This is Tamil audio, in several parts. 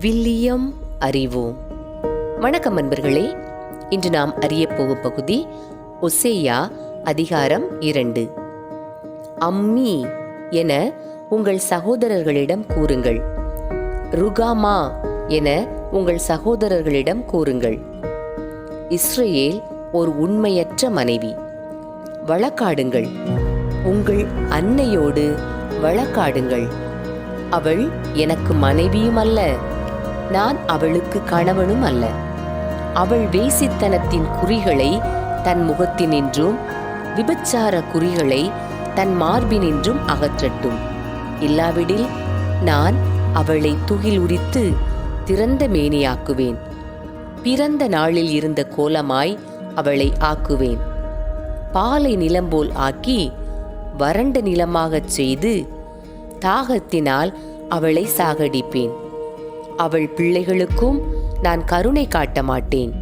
வில்லியம் அறிவோம் வணக்கம் அன்பர்களே. இன்று நாம் அறியப்போகும் பகுதி ஒசேயா அதிகாரம் இரண்டு. அம்மி என உங்கள் சகோதரர்களிடம் கூறுங்கள். ருகாமா என உங்கள் சகோதரர்களிடம் கூறுங்கள். இஸ்ரேல் ஒரு உண்மையற்ற மனைவி. வழக்காடுங்கள். உங்கள் அன்னையோடு வழக்காடுங்கள். அவள் எனக்கு மனைவியும் அல்ல. நான் அவளுக்கு கணவனும் அல்ல. அவள் வேசித்தனத்தின் குறிகளை தன் முகத்தினின்றும் விபச்சார குறிகளை தன் மார்பினின்றும் அகற்றட்டும். இல்லாவிடில் நான் அவளை துகில் உரித்து திறந்த மேனியாக்குவேன். பிறந்த நாளில் இருந்த கோலமாய் அவளை ஆக்குவேன். பாலை நிலம்போல் ஆக்கி வறண்ட நிலமாகச் செய்து தாகத்தினால் அவளை சாகடிப்பேன். அவள் பிள்ளைகளுக்கும் நான் கருணை காட்ட மாட்டேன்.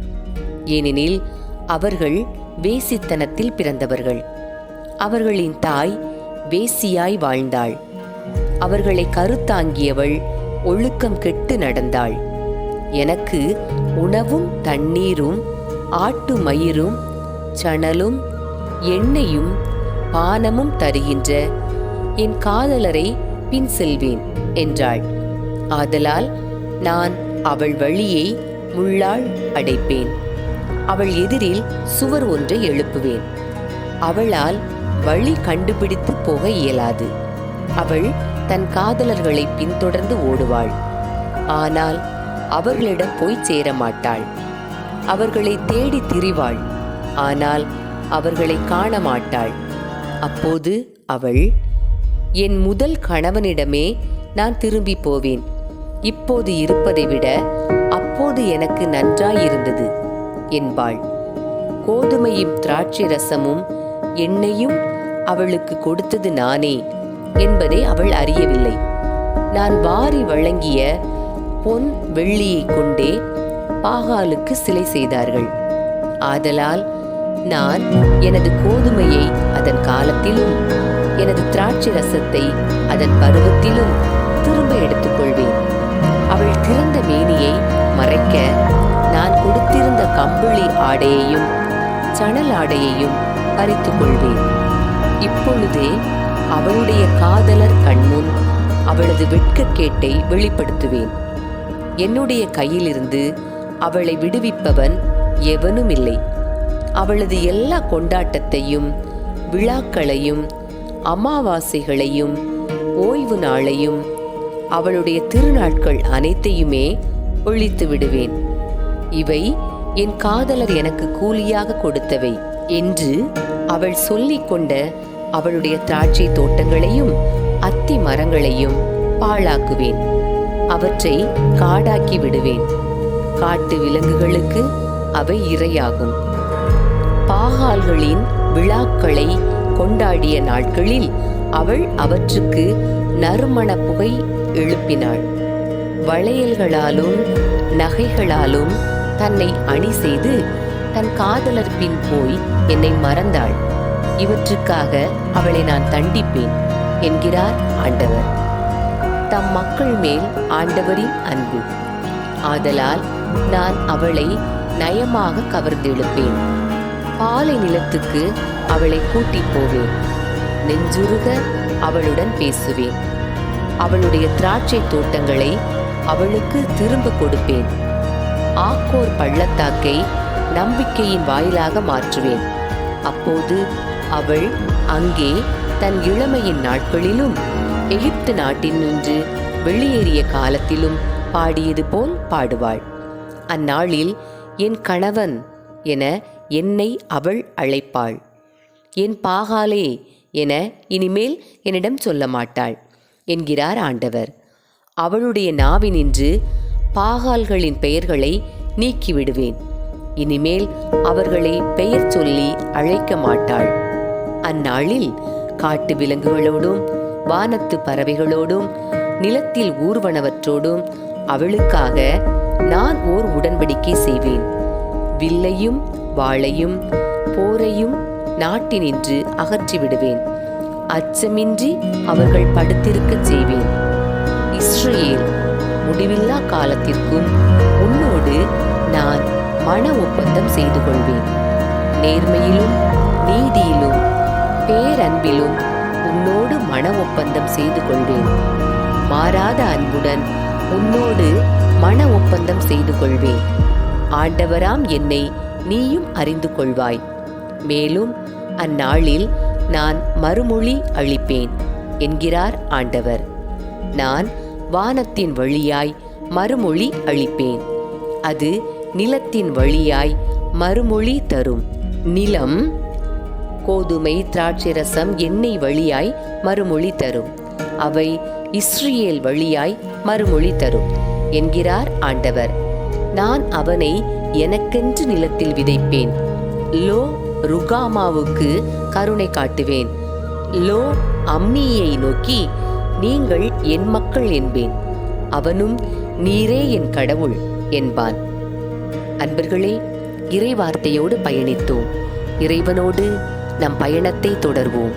ஏனெனில் அவர்கள் வேசித்தனத்தில் பிறந்தவர்கள். அவர்களின் தாய் வேசியாய் வாழ்ந்தாள். அவர்களை கருத்தாங்கியவள் ஒழுக்கம் கெட்டு நடந்தாள். எனக்கு உணவும் தண்ணீரும் ஆட்டு மயிரும் சணலும் எண்ணெயும் பானமும் தருகின்ற என் காதலரை பின் செல்வேன் என்றாள். ஆதலால் நான் அவள் வழியை முள்ளால் அடைப்பேன். அவள் எதிரில் சுவர் ஒன்றை எழுப்புவேன். அவளால் வழி கண்டுபிடித்து போக இயலாது. அவள் தன் காதலர்களை பின்தொடர்ந்து ஓடுவாள். ஆனால் அவர்களிடம் போய் சேர மாட்டாள் அவர்களை தேடி திரிவாள். ஆனால் அவர்களை காண மாட்டாள் அப்போது அவள் என் முதல் கணவனிடமே நான் திரும்பி போவேன். இப்போது இருப்பதை விட அப்போது எனக்கு நன்றாயிருந்தது என்பாள். கோதுமையும் திராட்சை ரசமும் எண்ணெயும் அவளுக்கு கொடுத்தது நானே என்பதை அவள் அறியவில்லை. நான் வாரி வழங்கிய பொன் வெள்ளியை கொண்டே பாகாலுக்கு சிலை செய்தார்கள். ஆதலால் நான் எனது கோதுமையை அதன் காலத்திலும் எனது திராட்சை ரசத்தை அதன் பருவத்திலும் திரும்ப எடுத்துக்கொள்வேன். அவள் திறந்த மேனியை மறைக்க நான் கொடுத்திருந்த கம்பளி ஆடையையும் சணல் ஆடையையும் பறித்து கொள்வேன். இப்பொழுதே அவளுடைய காதலர் கண்முன் அவளது வெட்கக்கேட்டை வெளிப்படுத்துவேன். என்னுடைய கையிலிருந்து அவளை விடுவிப்பவன் எவனும் இல்லை அவளது எல்லா கொண்டாட்டத்தையும் விழாக்களையும் அமாவாசைகளையும் ஓய்வு நாளையும் அவளுடைய திருநாட்கள் அனைத்தையுமே ஒழித்து விடுவேன். இவை என் காதலர் எனக்கு கூலியாக கொடுத்தவை என்று அவள் சொல்லிக் கொண்ட அவளுடைய திராட்சை தோட்டங்களையும் அத்தி மரங்களையும் பாழாக்குவேன். அவற்றை காடாக்கி விடுவேன். காட்டு விலங்குகளுக்கு அவை இரையாகும். பாகால்களின் விழாக்களை கொண்டாடிய நாட்களில் அவள் அவற்றுக்கு நறுமண புகை எழுப்பினாள். வளையல்களாலும் நகைகளாலும் தன்னை அணி செய்து தன் காதலர் பின் போய் என்னை மறந்தாள். இவற்றுக்காக அவளை நான் தண்டிப்பேன் என்கிறார் ஆண்டவர். தம் மக்கள் மேல் ஆண்டவரின் அன்பு. ஆதலால் நான் அவளை நயமாக கவர்ந்தெழுப்பேன். பாலை நிலத்துக்கு அவளை கூட்டிப் போவேன். நெஞ்சுருக அவளுடன் பேசுவேன். அவளுடைய திராட்சை தோட்டங்களை அவளுக்கு திரும்ப கொடுப்பேன். ஆக்கோர் பள்ளத்தாக்கை நம்பிக்கையின் வாயிலாக மாற்றுவேன். அப்போது அவள் அங்கே தன் இளமையின் நாட்களிலும் எகிப்து நாட்டில் நின்று வெளியேறிய காலத்திலும் பாடியது போல் பாடுவாள். அந்நாளில் என் கணவன் என என்னை அவள் அழைப்பாள். என் பாகாலே என இனிமேல் என்னிடம் சொல்ல மாட்டாள் என்கிறார் ஆண்டவர். அவளுடைய நாவினின்று பாகால்களின் பெயர்களை நீக்கிவிடுவேன். இனிமேல் அவர்களை பெயர் சொல்லி அழைக்க மாட்டாள். அந்நாளில் காட்டு விலங்குகளோடும் வானத்து பறவைகளோடும் நிலத்தில் ஊர்வனவற்றோடும் அவளுக்காக நான் ஓர் உடன்படிக்கை செய்வேன். வில்லையும் வாளையும் போரையும் நாட்டினின்று அகற்றிவிடுவேன் அச்சமின்றி அவர்கள் படுத்திருக்கச் செய்வேன். இஸ்ரேல் முடிவில்லா காலத்திற்கும் உன்னோடு நான் மன ஒப்பந்தம் செய்து கொள்வேன். நேர்மையிலும் நீதியிலும் பேரன்பிலும் உன்னோடு மன ஒப்பந்தம் செய்து கொள்வேன். மாறாத அன்புடன் உன்னோடு மன ஒப்பந்தம் செய்து கொள்வேன். ஆண்டவராம் என்னை நீயும் அறிந்து கொள்வாய். மேலும் அந்நாளில் நான் மறுமொழி அளிப்பேன் என்கிறார் ஆண்டவர். நான் வானத்தின் வழியாய் மறுமொழி அளிப்பேன் அது நிலத்தின் வழியாய் மறுமொழி தரும். நிலம் கோதுமை திராட்சரசம் எண்ணெய் வழியாய் மறுமொழி தரும். அவை இஸ்ரேல் வழியாய் மறுமொழி தரும் என்கிறார் ஆண்டவர். நான் அவனை எனக்கென்று நிலத்தில் விதைப்பேன். லோ ருகாமாவுக்கு கருணை காட்டுவேன். லோ அம்மியை நோக்கி நீங்கள் என் மக்கள் என்பேன். அவனும் நீரே என் கடவுள் என்பான். அன்பர்களே இறைவார்த்தையோடு பயணித்தோம். இறைவனோடு நம் பயணத்தை தொடர்வோம்.